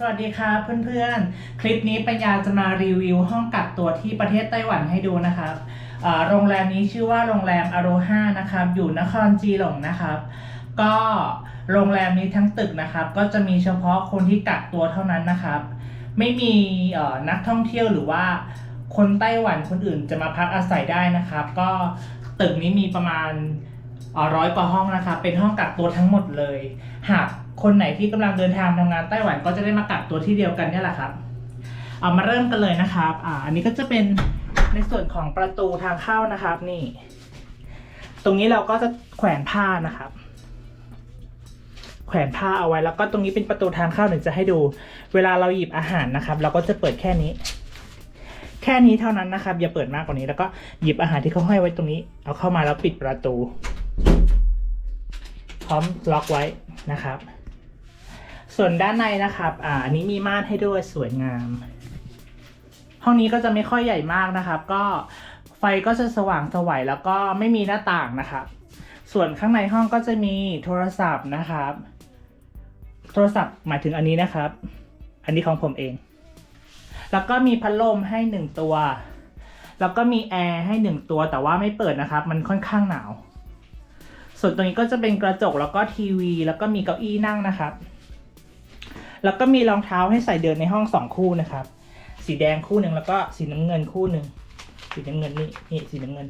สวัสดีครับเพื่อนๆ คลิปนี้ปัญญาจะมารีวิวห้องกักตัวที่ประเทศไต้หวันให้ดูนะครับโรงแรมนี้ชื่อว่าโรงแรมอโรฮานะครับ อยู่นครจีหลงนะครับ ก็โรงแรมนี้ทั้งตึกนะครับ ก็จะมีเฉพาะคนที่กักตัวเท่านั้นนะครับ ไม่มีนักท่องเที่ยวหรือว่าคนไต้หวันคนอื่นจะมาพักอาศัยได้นะครับ ก็ตึกนี้มีประมาณร้อยกว่าห้องนะครับ เป็นห้องกักตัวทั้งหมดเลย หาก คนไหนที่กำลังเดินทางทำงานไต้หวันก็จะได้มากักตัวที่เดียวกันนี่แหละครับ เอามาเริ่มกันเลยนะครับ อ่า อันนี้ก็จะเป็นในส่วนของประตูทางเข้านะครับ นี่ ตรงนี้เราก็จะแขวนผ้านะครับ แขวนผ้าเอาไว้แล้วก็ตรงนี้เป็นประตูทางเข้าหนึ่งจะให้ดู เวลาเราหยิบอาหารนะครับ เราก็จะเปิดแค่นี้ แค่นี้เท่านั้นนะครับ อย่าเปิดมากกว่านี้ แล้วก็หยิบอาหารที่เขาห้อยไว้ตรงนี้ เอาเข้ามาแล้วปิดประตู พร้อมล็อกไว้นะครับ ส่วนด้านในนะครับ อ่าอันนี้มีม่านให้ด้วยสวยงาม ห้องนี้ก็จะไม่ค่อยใหญ่มากนะครับ ก็ไฟก็จะสว่างสวัยแล้วก็ไม่มีหน้าต่างนะครับ ส่วนข้างในห้องก็จะมีโทรศัพท์นะครับ โทรศัพท์หมายถึงอันนี้นะครับ อันนี้ของผมเอง แล้วก็มีพัดลมให้หนึ่งตัว แล้วก็มีแอร์ให้หนึ่งตัวแต่ว่าไม่เปิดนะครับ มันค่อนข้างหนาว ส่วนตรงนี้ก็จะเป็นกระจกแล้วก็ทีวี แล้วก็มีเก้าอี้นั่งนะครับ แล้วก็มีรองเท้าให้ใส่เดินในห้องสองคู่นะครับ สีแดงคู่หนึ่งแล้วก็สีน้ำเงินคู่หนึ่งสีน้ำเงินนี่นี่สีน้ำเงิน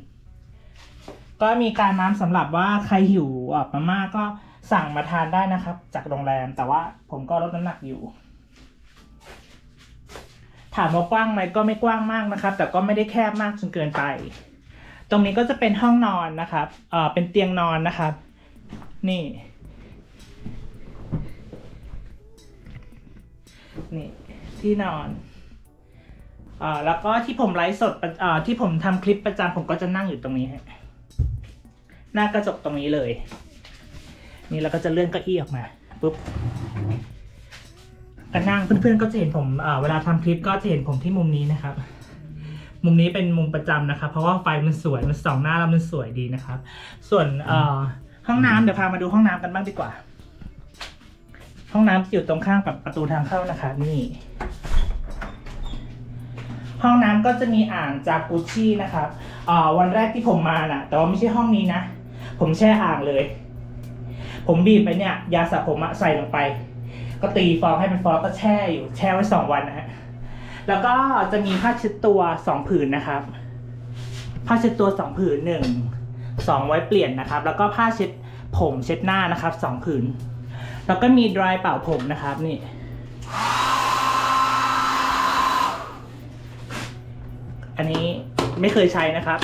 ก็มีการน้ำสำหรับว่าใครหิวออกมาม่าก็สั่งมาทานได้นะครับ จากโรงแรมแต่ว่าผมก็ลดน้ำหนักอยู่ ถามว่ากว้างไหมก็ไม่กว้างมากนะครับ แต่ก็ไม่ได้แคบมากจนเกินไป ตรงนี้ก็จะเป็นห้องนอนนะครับเอ่อเป็นเตียงนอนนะครับ นี่ นี่ที่นอนอ่อแล้วก็ที่ผมไลฟ์สดอ่อที่ผมทำคลิปประจำผมก็จะนั่งอยู่ตรงนี้ฮะหน้ากระจกตรงนี้เลย นี่แล้วก็จะเลื่อนเก้าอี้ออกมาปุ๊บก็นั่งเพื่อนๆก็จะเห็นผมเวลาทำคลิปก็จะเห็นผมที่มุมนี้นะครับ มุมนี้เป็นมุมประจำนะครับ เพราะว่าไฟมันสวยมันส่องหน้าแล้วมันสวยดีนะครับ ส่วนห้องน้ำเดี๋ยวพามาดูห้องน้ำกันบ้างดีกว่า ห้องน้ำอยู่ตรงข้างกับประตูทางเข้านะคะ นี่ ห้องน้ำก็จะมีอ่างจากกุชชี่นะครับอ่าวันแรกที่ผมมาน่ะ แต่ว่าไม่ใช่ห้องนี้นะ ผมแช่อ่างเลย ผมบีบไปเนี่ย ยาสระผมใส่ลงไป ก็ตีฟองให้เป็นฟองก็แช่อยู่ แช่ไว้สองวันนะฮะแล้วก็จะมีผ้าเช็ดตัวสองผืนนะครับ ผ้าเช็ดตัวสองผืนหนึ่งสองไว้เปลี่ยนนะครับ แล้วก็ผ้าเช็ดผมเช็ดหน้านะครับสองผืน แล้วก็มี dry เป่าผมนะครับนี่ อันนี้ไม่เคยใช้นะครับ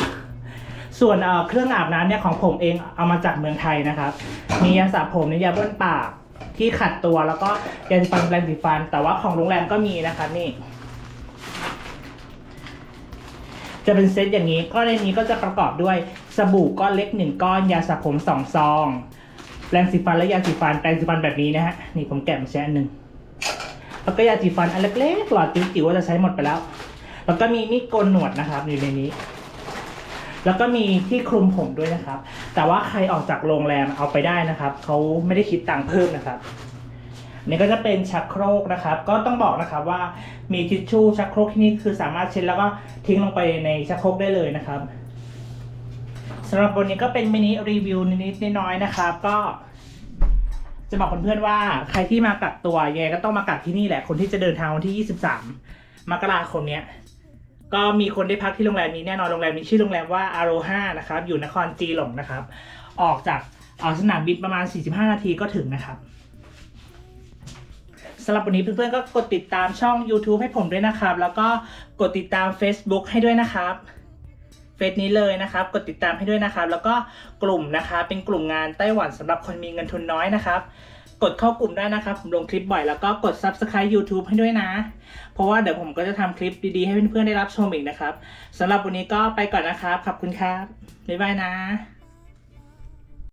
ส่วนเครื่องอาบน้ำเนี่ยของผมเองเอามาจากเมืองไทยนะครับ มียาสระผมในยาบ้วนปากที่ขัดตัวแล้วก็ยาสีฟันแปรงสีฟัน แต่ว่าของโรงแรมก็มีนะครับนี่ จะเป็นเซตอย่างนี้ ก็ในนี้ก็จะประกอบด้วยสบู่ก้อนเล็กหนึ่งก้อน ยาสระผมสองซอง แปรงสีฟันและยาสีฟันแปรงสีฟันแบบนี้นะฮะนี่ผมแกะมาใช้อันหนึ่งแล้วก็ยาสีฟันอันเล็กๆหลอดจิ๋วๆว่าจะใช้หมดไปแล้ว แล้วก็มีมีดโกนหนวดนะครับอยู่ในนี้ แล้วก็มีที่คลุมผมด้วยนะครับ แต่ว่าใครออกจากโรงแรมเอาไปได้นะครับเขาไม่ได้คิดตังค์เพิ่มนะครับนี่ก็จะเป็นชักโครกนะครับ ก็ต้องบอกนะครับว่ามีทิชชู่ชักโครกที่นี่คือสามารถเช็ดแล้วก็ทิ้งลงไปในชักโครกได้เลยนะครับำหรับวันนี้ก็เป็นมินิรีวิวนิดๆน้อยๆนะครับก็จะบอกเพื่อนๆว่าใครที่มากักตัวยังไงก็ต้องมากักที่นี่แหละ คนที่จะเดินทางวันที่ 23 มกราคมเนี้ยก็มีคนได้พักที่โรงแรมนี้แน่นอนโรงแรมนี้ชื่อโรงแรมว่าอาโรฮานะครับ อยู่นครจีหลงนะครับ ออกจากออกสนามบินประมาณ 45 นาทีก็ถึงนะครับสำหรับวันนี้เพื่อนๆก็กดติดตามช่อง YouTube ให้ผมด้วยนะครับ แล้วก็กดติดตาม Facebook ให้ด้วยนะครับ เฟซนี้เลยนะครับ กดติดตามให้ด้วยนะครับ แล้วก็กลุ่มนะคะเป็นกลุ่มงานไต้หวันสำหรับคนมีเงินทุนน้อยนะครับ กดเข้ากลุ่มได้นะครับ ผมลงคลิปบ่อยแล้วก็กด Subscribe YouTube ให้ด้วยนะ เพราะว่าเดี๋ยวผมก็จะทำคลิปดีๆ ให้เพื่อนๆได้รับชมอีกนะครับสำหรับวันนี้ก็ไปก่อนนะครับ ขอบคุณครับ บ๊ายบายนะ